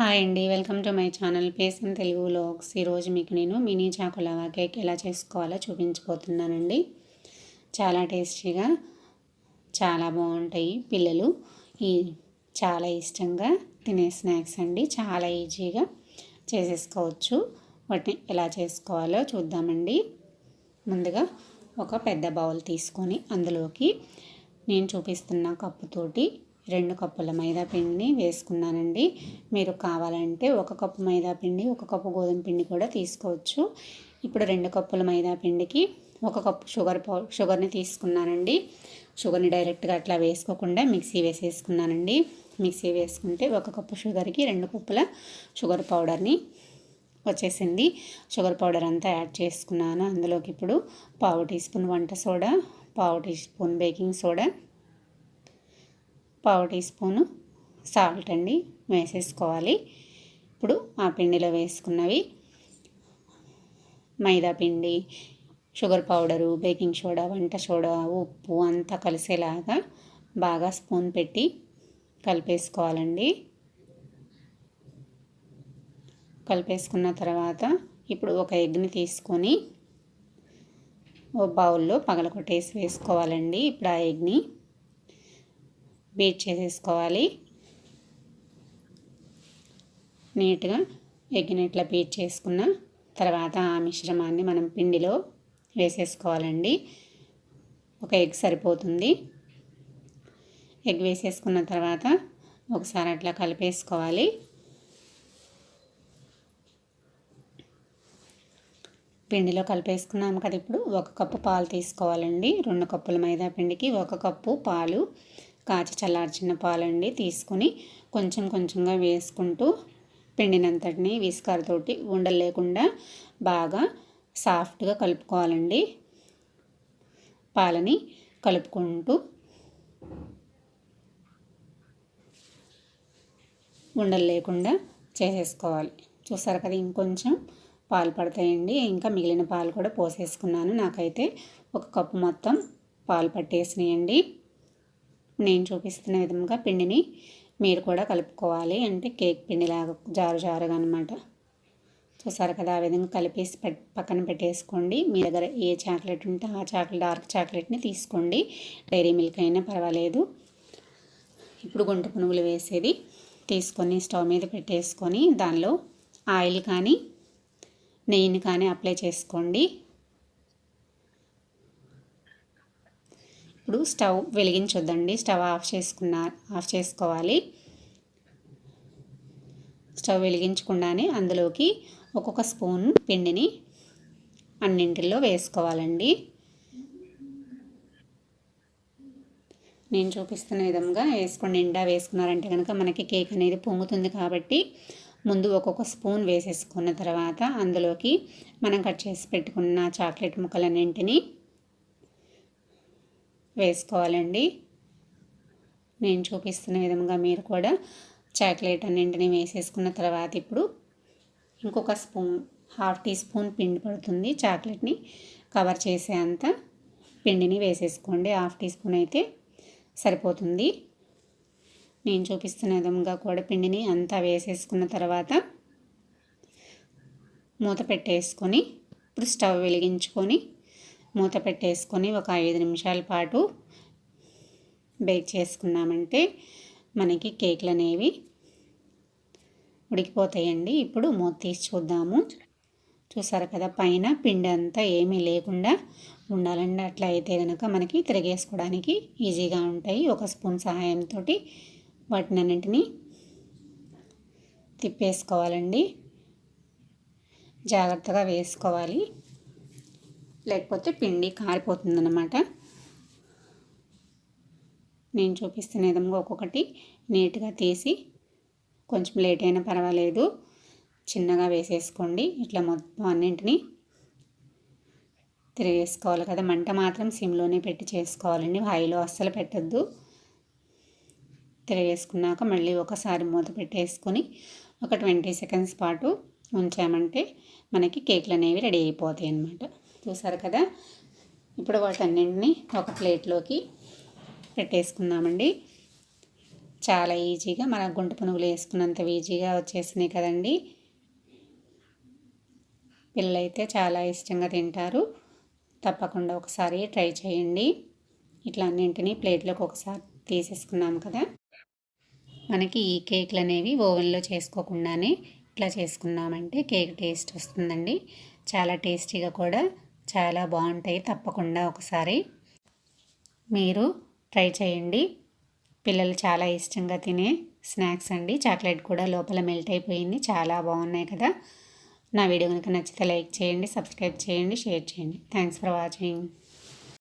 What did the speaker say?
Hi అండి. Welcome to my channel పేసిన్ తెలుగు లోక్స్ ఈరోజు మీకు నేను మినీ చాకులాగా కేక్ ఎలా చేసుకోవాలో చూపించబోతున్నానండి. చాలా టేస్టీగా చాలా బాగుంటాయి పిల్లలు. ఈ చాలా ఇష్టంగా తినే స్నాక్స్ అండి. చాలా ఈజీగా చేసేసుకోవచ్చు. వాటిని ఎలా చేసుకోవాలో చూద్దామండి. ముందుగా ఒక పెద్ద బౌల్ తీసుకొని అందులోకి నేను చూపిస్తున్న కప్పుతోటి రెండు కప్పుల మైదా పిండిని వేసుకున్నానండి. మీరు కావాలంటే ఒక కప్పు మైదా పిండి ఒక కప్పు గోధుమ పిండి కూడా తీసుకోవచ్చు. ఇప్పుడు రెండు కప్పుల మైదా పిండికి ఒక కప్పు షుగర్ పౌ షుగర్ని తీసుకున్నానండి. షుగర్ని డైరెక్ట్గా అట్లా వేసుకోకుండా మిక్సీ వేసేసుకున్నానండి. మిక్సీ వేసుకుంటే ఒక కప్పు షుగర్కి రెండు కప్పుల షుగర్ పౌడర్ని వచ్చేసింది. షుగర్ పౌడర్ అంతా యాడ్ చేసుకున్నాను. అందులోకి ఇప్పుడు పావు టీ స్పూన్ వంట సోడా పావు టీ స్పూన్ బేకింగ్ సోడా పావు టీ స్పూను సాల్ట్ అండి వేసేసుకోవాలి. ఇప్పుడు ఆ పిండిలో వేసుకున్నవి మైదా పిండి షుగర్ పౌడరు బేకింగ్ సోడా వంట సోడా ఉప్పు అంతా కలిసేలాగా బాగా స్పూన్ పెట్టి కలిపేసుకోవాలండి. కలిపేసుకున్న తర్వాత ఇప్పుడు ఒక ఎగ్ని తీసుకొని ఓ బౌల్లో పగలకొట్టేసి వేసుకోవాలండి. ఇప్పుడు ఆ ఎగ్ని బీట్ చేసేసుకోవాలి. నీట్గా ఎగ్గిని ఇట్లా బీట్ చేసుకున్న తర్వాత ఆ మిశ్రమాన్ని మనం పిండిలో వేసేసుకోవాలండి. ఒక ఎగ్ సరిపోతుంది. ఎగ్ వేసేసుకున్న తర్వాత ఒకసారి అట్లా కలిపేసుకోవాలి. పిండిలో కలిపేసుకున్నాము కదా ఇప్పుడు ఒక కప్పు పాలు తీసుకోవాలండి. రెండు కప్పుల మైదా పిండికి ఒక కప్పు పాలు కాచి చల్లార్చిన పాలండి తీసుకొని కొంచెం కొంచెంగా వేసుకుంటూ పిండినంతటిని విస్కర్తోటి ఉండలు లేకుండా బాగా సాఫ్ట్గా కలుపుకోవాలండి. పాలని కలుపుకుంటూ ఉండలు లేకుండా చేసేసుకోవాలి. చూసారు కదా ఇంకొంచెం పాలు పడతాయండి. ఇంకా మిగిలిన పాలు కూడా పోసేసుకున్నాను. నాకైతే ఒక కప్పు మొత్తం పాలు పట్టేసినాయండి. నేను చూపిస్తున్న విధంగా పిండిని మీరు కూడా కలుపుకోవాలి. అంటే కేక్ పిండిలాగా జారు జారుగా అనమాట చూసారు కదా ఆ విధంగా కలిపేసి పక్కన పెట్టేసుకోండి. మీ దగ్గర ఏ చాక్లెట్ ఉంటే ఆ చాక్లెట్ డార్క్ చాక్లెట్ని తీసుకోండి. డైరీ మిల్క్ అయినా పర్వాలేదు. ఇప్పుడు గుంట పునుగులు వేసేది తీసుకొని స్టవ్ మీద పెట్టేసుకొని దానిలో ఆయిల్ కానీ నెయ్యిని కానీ అప్లై చేసుకోండి. ఇప్పుడు స్టవ్ వెలిగించొద్దండి. స్టవ్ ఆఫ్ చేసుకున్న ఆఫ్ చేసుకోవాలి. స్టవ్ వెలిగించకుండానే అందులోకి ఒక్కొక్క స్పూన్ పిండిని అన్నింటిలో వేసుకోవాలండి. నేను చూపిస్తున్న విధంగా వేసుకొని నిండా వేసుకున్నారంటే కనుక మనకి కేక్ అనేది పొంగుతుంది కాబట్టి ముందు ఒక్కొక్క స్పూన్ వేసేసుకున్న తర్వాత అందులోకి మనం కట్ చేసి పెట్టుకున్న చాక్లెట్ ముక్కలన్నింటినీ వేసుకోవాలండి. నేను చూపిస్తున్న విధంగా మీరు కూడా చాక్లెట్ అన్నింటినీ వేసేసుకున్న తర్వాత ఇప్పుడు ఇంకొక స్పూన్ హాఫ్ టీ స్పూన్ పిండి పడుతుంది. చాక్లెట్ని కవర్ చేసేంత పిండిని వేసేసుకోండి. హాఫ్ టీ స్పూన్ అయితే సరిపోతుంది. నేను చూపిస్తున్న విధంగా కూడా పిండిని అంతా వేసేసుకున్న తర్వాత మూత పెట్టేసుకొని ఇప్పుడు స్టవ్ వెలిగించుకొని మూత పెట్టేసుకొని ఒక ఐదు నిమిషాల పాటు బేక్ చేసుకున్నామంటే మనకి కేక్లు అనేవి ఉడికిపోతాయండి. ఇప్పుడు మూత తీసి చూద్దాము. చూసారు కదా పైన పిండి అంతా ఏమీ లేకుండా ఉండాలండి. అట్లా అయితే కనుక మనకి తిరిగేసుకోవడానికి ఈజీగా ఉంటాయి. ఒక స్పూన్ సహాయంతో వాటిని అన్నింటినీ తిప్పేసుకోవాలండి. జాగ్రత్తగా వేసుకోవాలి. లేకపోతే పిండి కారిపోతుందన్నమాట. నేను చూపిస్తున్న విధంగా ఒక్కొక్కటి నీట్గా తీసి కొంచెం లేట్ అయినా పర్వాలేదు. చిన్నగా వేసేసుకోండి. ఇట్లా మొత్తం అన్నింటినీ తిరిగేసుకోవాలి కదా. మంట మాత్రం సిమ్లోనే పెట్టి చేసుకోవాలండి. హైలో అస్సలు పెట్టద్దు. తిరిగేసుకున్నాక మళ్ళీ ఒకసారి మూత పెట్టేసుకొని ఒక ట్వంటీ సెకండ్స్ పాటు ఉంచామంటే మనకి కేకులు అనేవి రెడీ అయిపోతాయి అన్నమాట చూసారు కదా? ఇప్పుడు వాటన్నింటినీ ఒక ప్లేట్లోకి పెట్టేసుకుందామండి. చాలా ఈజీగా మన గుంట పునుగులు వేసుకున్నంత ఈజీగా వచ్చేసినాయి కదండి. పిల్లలైతే చాలా ఇష్టంగా తింటారు. తప్పకుండా ఒకసారి ట్రై చేయండి. ఇట్లా అన్నింటినీ ప్లేట్లోకి ఒకసారి తీసేసుకున్నాం కదా? మనకి ఈ కేక్లు అనేవి ఓవెన్లో చేసుకోకుండానే ఇట్లా చేసుకున్నామంటే కేక్ టేస్ట్ వస్తుందండి. చాలా టేస్టీగా కూడా చాలా బాగుంటాయి తప్పకుండా ఒకసారి. మీరు ట్రై చేయండి. పిల్లలు చాలా ఇష్టంగా తినే స్నాక్స్ అండి. చాక్లెట్ కూడా లోపల మెల్ట్ అయిపోయింది. చాలా బాగున్నాయి కదా. నా వీడియో కనుక నచ్చితే లైక్ చేయండి సబ్స్క్రైబ్ చేయండి షేర్ చేయండి. Thanks for watching.